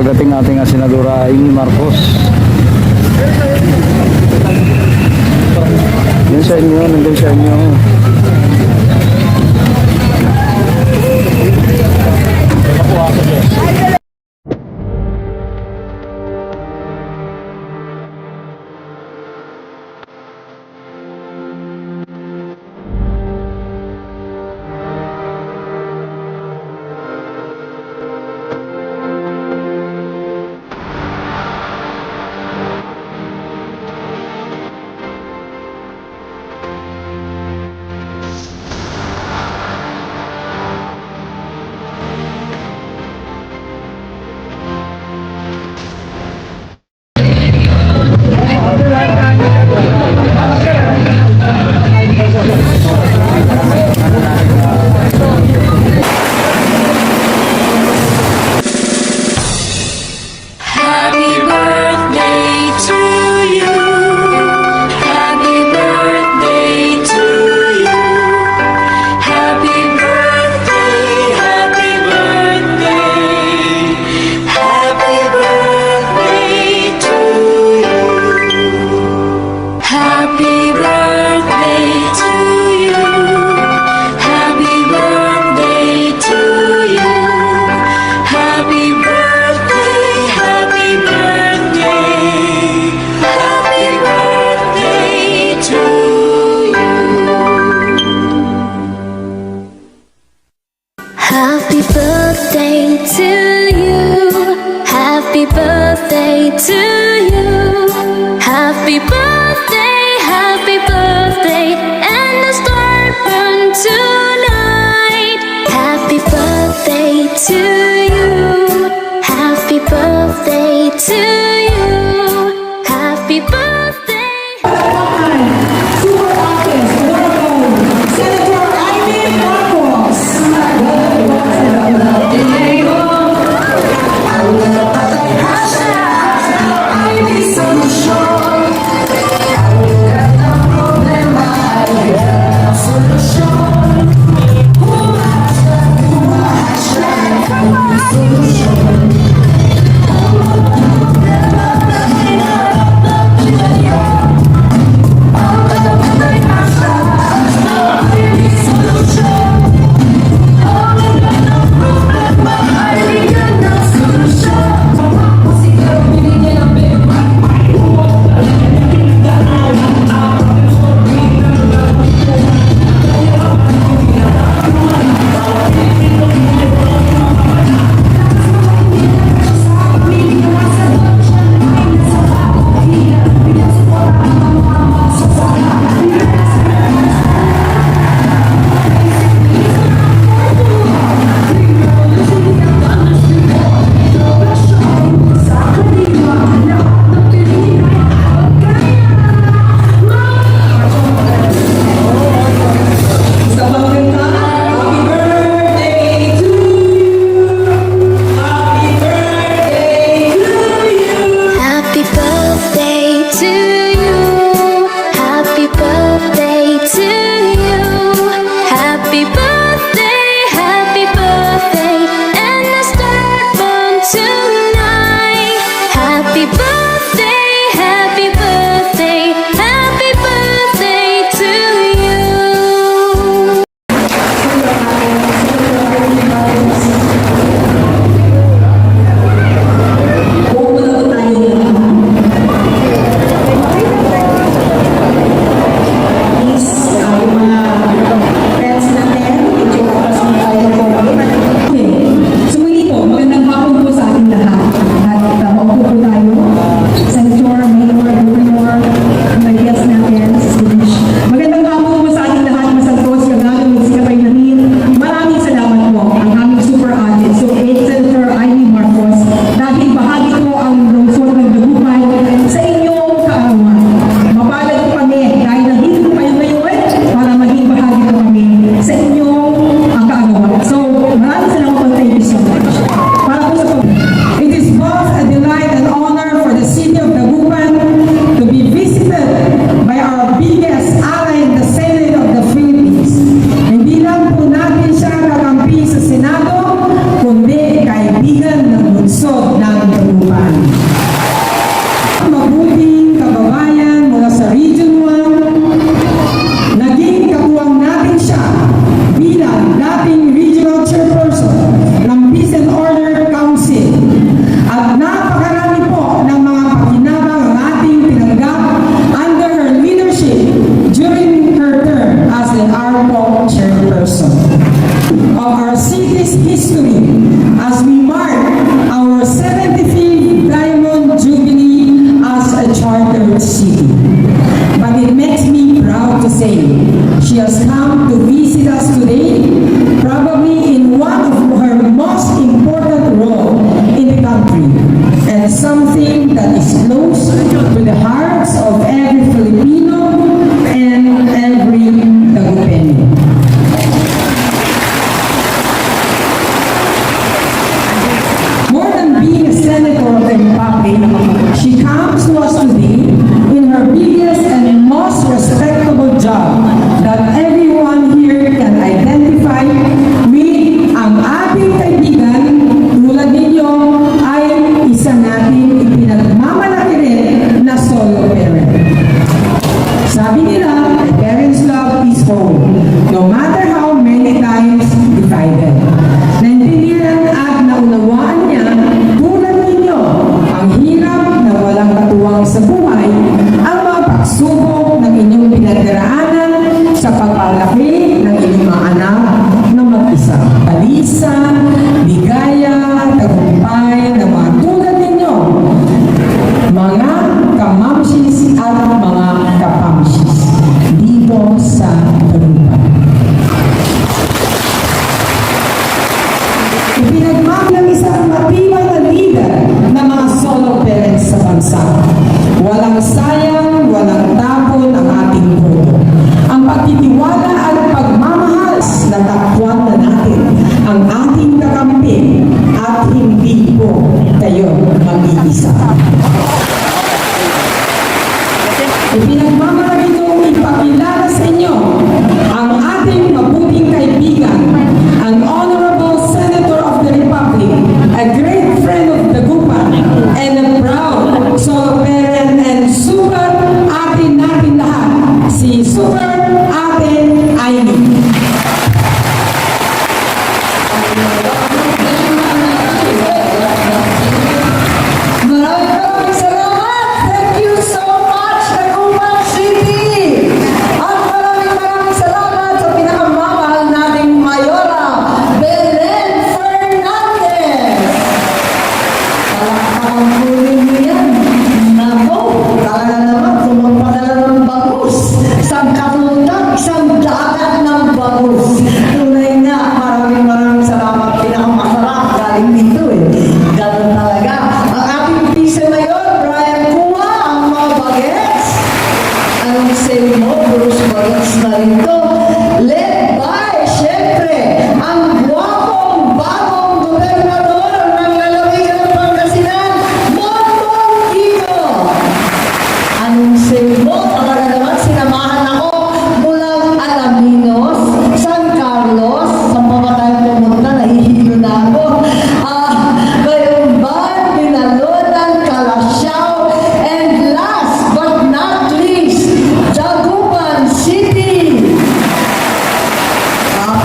pagdating ating asinadura ay Marcos yan sa inyo nandiyan sa inyo Thank you.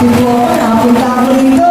Ako po, napunta ako rito.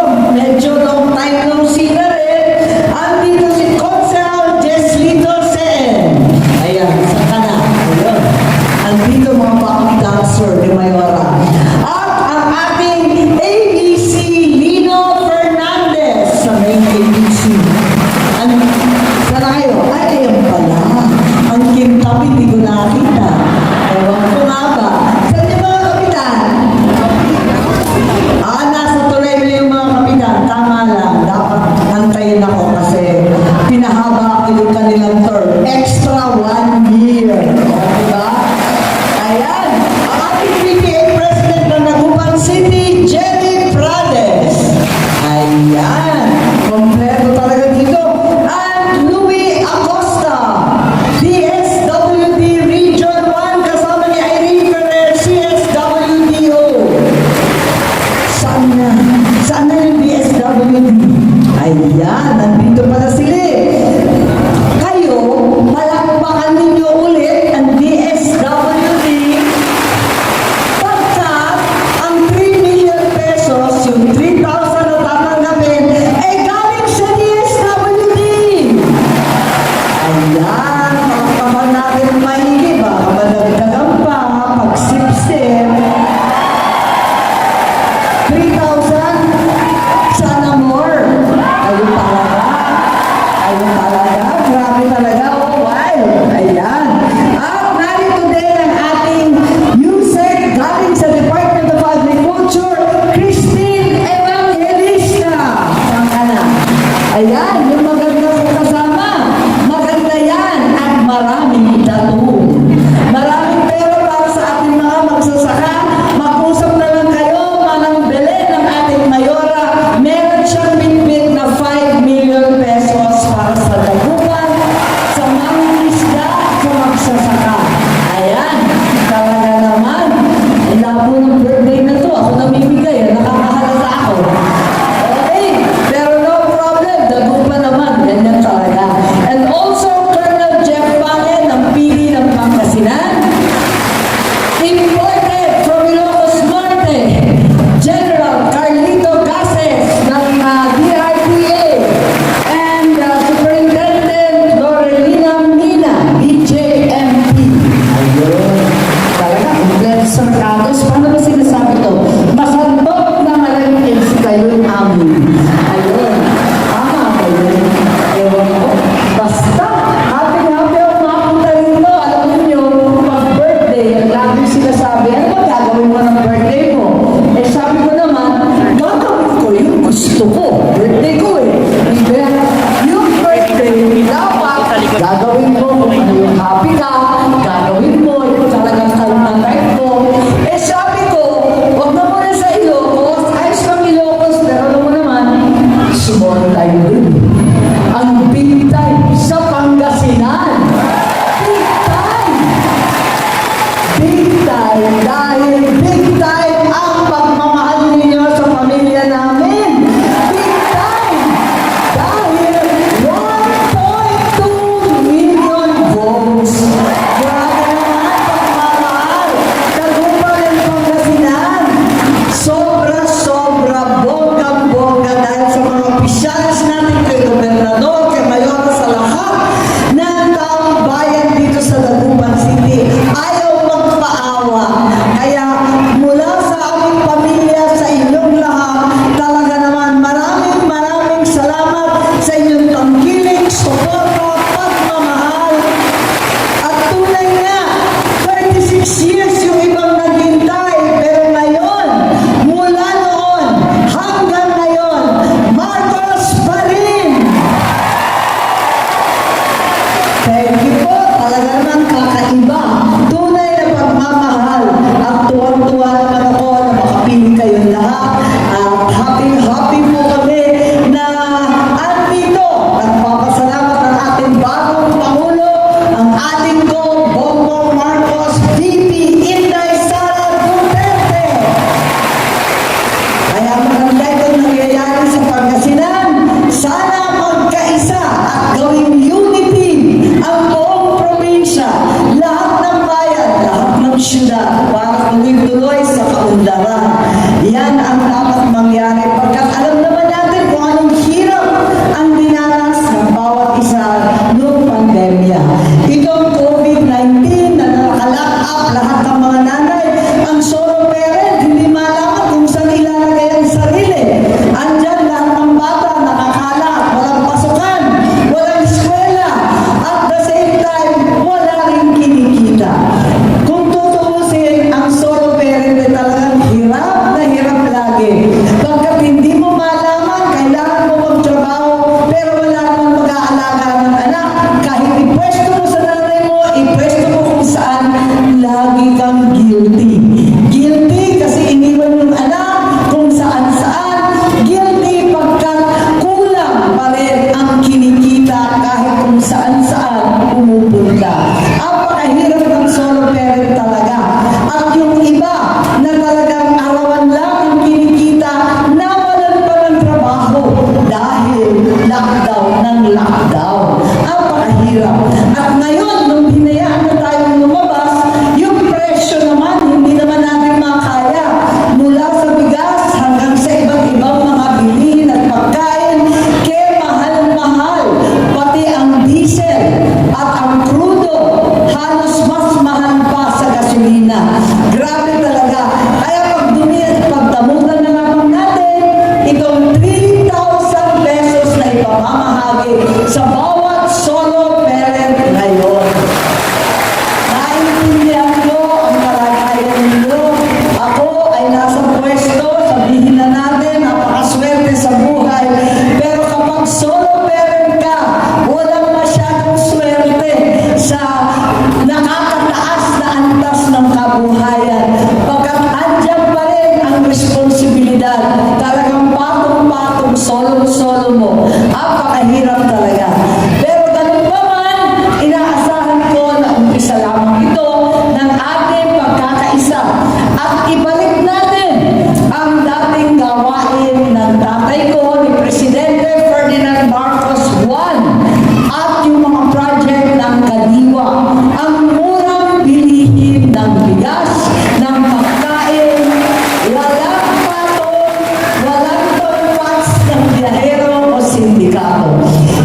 Kapan natin may iba? Kapan natin nagampan? Big time, dying. lagi. Pagkat hindi mo malaman, kailangan mo magtrabaho, pero wala namang mag-aalaga ng anak, kahit ipwesto mo Natal.